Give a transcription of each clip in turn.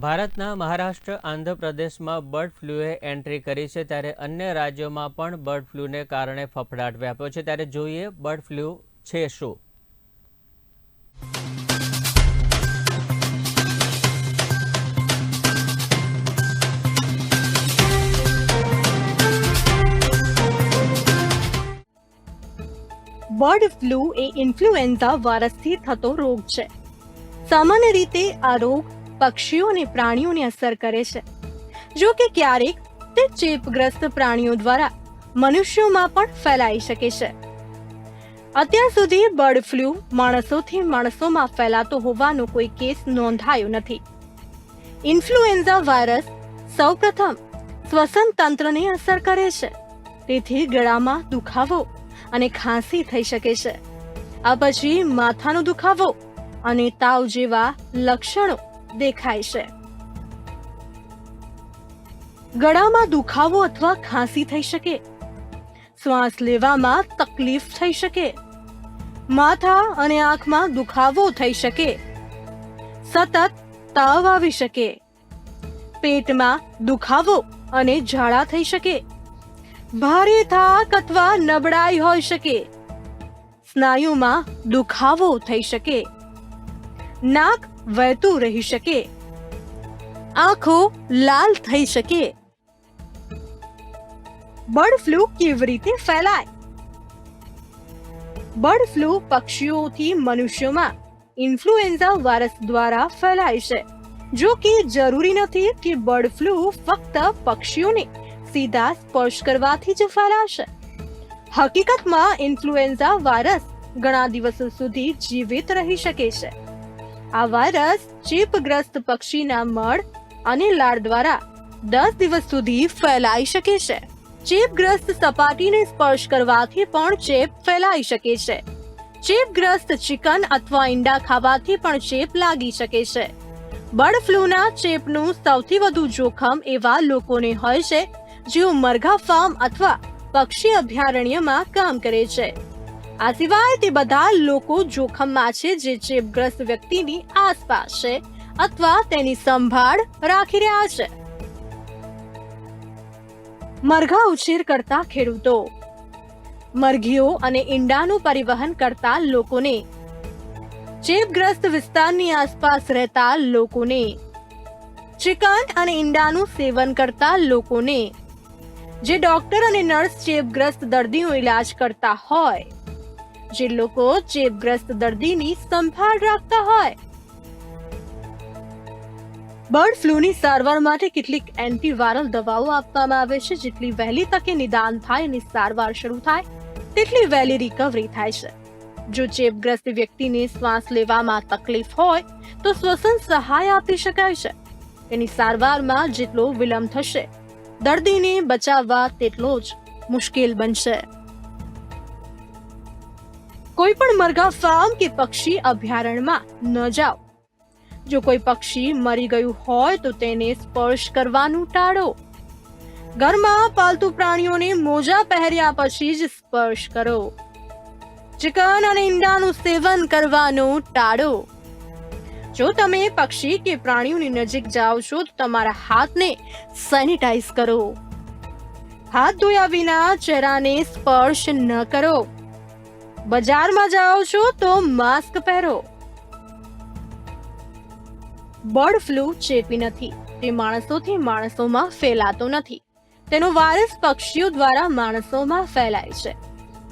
ભારતના મહારાષ્ટ્ર, આંધ્રપ્રદેશમાં bird ફ્લૂએ entry કરી છે ત્યારે અન્ય રાજ્યોમાં પણ બર્ડ ફ્લૂને કારણે ફફડાટ વ્યાપ્યો છે. ત્યારે જોઈએ બર્ડ ફ્લૂ છે શું? બર્ડ ફ્લૂ એ ઇન્ફ્લુએન્ઝા વાયરસથી થતો રોગ છે. સામાન્ય રીતે આ રોગ પક્ષીઓ અને પ્રાણીઓને અસર કરે છે. જો કે ક્યારેક તે ચેપગ્રસ્ત પ્રાણીઓ દ્વારા મનુષ્યોમાં પણ ફેલાઈ શકે છે. અત્યાર સુધી બર્ડ ફ્લૂ માણસોથી માણસોમાં ફેલાતો હોવાનો કોઈ કેસ નોંધાયો નથી. ઇન્ફ્લુએન્ઝા વાયરસ સૌપ્રથમ શ્વસન તંત્રને અસર કરે છે. તેથી ગળામાં દુખાવો અને ખાંસી થઈ શકે છે. આ પછી માથાનો દુખાવો અને તાવ જેવા લક્ષણો દેખાય છે. ગળામાં દુખાવો અથવા ખાંસી થઈ શકે. શ્વાસ લેવામાં તકલીફ થઈ શકે. માથા અને આંખમાં દુખાવો થઈ શકે. સતત તાવ આવી શકે. પેટમાં દુખાવો અને ઝાડા થઈ શકે. ભારે થાક અથવા નબળાઈ હોઈ શકે. સ્નાયુમાં દુખાવો થઈ શકે. નાક વહેતું રહી શકે. આંખો લાલ થઈ શકે. બર્ડ ફ્લૂ કેવી રીતે ફેલાય? બર્ડ ફ્લૂ પક્ષીઓથી મનુષ્યોમાં ઇન્ફ્લુએન્ઝા વાયરસ દ્વારા ફેલાય છે. જો કે જરૂરી નથી કે બર્ડ ફ્લૂ ફક્ત પક્ષીઓને સીધા સ્પર્શ કરવાથી જ ફેલાશે. હકીકતમાં ઇન્ફ્લુએન્ઝા વાયરસ ઘણા દિવસો સુધી જીવિત રહી શકે છે. આ વાયરસ ચેપગ્રસ્ત પક્ષીના મળ અને લાળ દ્વારા દસ દિવસ સુધી ફેલાઈ શકે છે. ચેપગ્રસ્ત સપાટીને સ્પર્શ કરવાથી પણ ચેપ ફેલાઈ શકે છે. ચેપગ્રસ્ત ચિકન અથવા ઈંડા ખાવાથી પણ ચેપ લાગી શકે છે. બર્ડ ફ્લૂના ચેપનું સૌથી વધુ જોખમ એવા લોકોને હોય છે, જેઓ મરઘા ફાર્મ અથવા પક્ષી અભયારણ્યમાં કામ કરે છે. આ સિવાય તે બધા લોકો જોખમમાં છે જે ચેપગ્રસ્ત વ્યક્તિની આસપાસ છે અથવા તેની સંભાળ રાખી રહ્યા છે. મરઘા ઉછેર કરતા ખેડૂતો. મરઘીઓ અને ઈંડાનું પરિવહન કરતા લોકોને. ચેપગ્રસ્ત વિસ્તારની આસપાસ રહેતા લોકોને. ચિકન અને ઈંડાનું સેવન કરતા લોકોને. જે ડોક્ટર અને નર્સ ચેપગ્રસ્ત દર્દીનો ઈલાજ કરતા હોય. જે લોકો ચેપગ્રસ્ત દર્દીની સંભાળ રાખતા હોય. બર્ડ ફ્લૂની સારવાર માટે કેટલીક એન્ટીવાયરલ દવાઓ આપવામાં આવે છે, જેટલી વહેલી તકે નિદાન થાય અને સારવાર શરૂ થાય, તેટલી વહેલી રિકવરી થાય છે. જો ચેપગ્રસ્ત વ્યક્તિને શ્વાસ લેવામાં તકલીફ હોય, તો શ્વસન સહાય આપી શકાય છે. તેની સારવારમાં જેટલો વિલંબ થશે, દર્દીને બચાવવા તેટલો જ મુશ્કેલ બનશે. કોઈ પણ મરઘા ફાર્મ કે પક્ષી અભયારણ્યમાં ન જાઓ. જો કોઈ પક્ષી મરી ગયું હોય તો તેને સ્પર્શ કરવાનું ટાળો. ઘરમાં પાલતુ પ્રાણીઓને મોજા પહેર્યા પછી જ સ્પર્શ કરો. ચિકન અને ઈંડાનું સેવન કરવાનું ટાળો. જો તમે પક્ષી કે પ્રાણીઓની નજીક જાઓ છો, તો તમારા હાથને સેનિટાઈઝ કરો. હાથ ધોયા વિના ચહેરાને સ્પર્શ ન કરો. બજારમાં જાઓ છો તો માસ્ક પહેરો. બર્ડ ફ્લૂ ચેપી નથી. તે માણસોથી માણસોમાં ફેલાતો નથી. તેનો વાયરસ પક્ષીઓ દ્વારા માણસોમાં ફેલાય છે.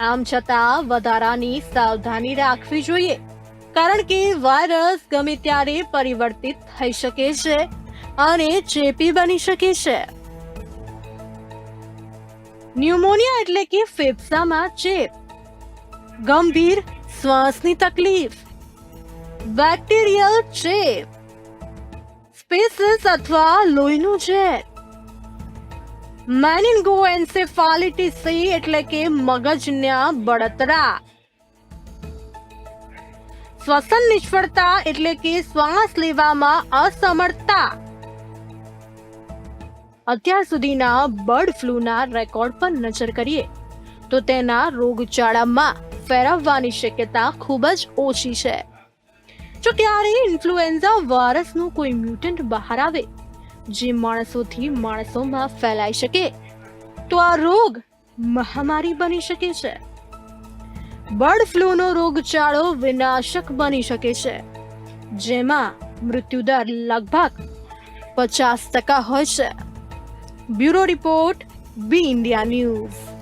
આમ છતાં વધારાની સાવધાની રાખવી જોઈએ. કારણ કે વાયરસ ગમે ત્યારે પરિવર્તિત થઈ શકે છે અને ચેપી બની શકે છે. ન્યુમોનિયા એટલે કે ફેફસામાં ચેપ. ગંભીર શ્વાસની તકલીફ. બેક્ટેરિયલ ચેપ સ્પેસિસ અથવા લોહીનું ચેપ મેનિન્ગોએન્સેફાલિટીસ એટલે કે મગજના બળતરા. શ્વસન નિષ્ફળતા એટલે કે શ્વાસ લેવામાં અસમર્થતા. અત્યાર સુધીના બર્ડ ફ્લૂના રેકોર્ડ પર નજર કરીએ, તો તેના રોગચાળામાં ફેરવવાની શક્યતા ખૂબ જ ઓછી છે. જો ક્યારેય ઇન્ફ્લુએન્ઝા વાયરસનું કોઈ મ્યુટન્ટ બહાર આવે, જે માણસોથી માણસોમાં ફેલાઈ શકે, તો આ રોગ મહામારી બની શકે છે. બર્ડ ફ્લૂનો રોગચાળો વિનાશક બની શકે છે, જેમાં મૃત્યુદર લગભગ પચાસ ટકા હોય છે. Bureau report, B India news.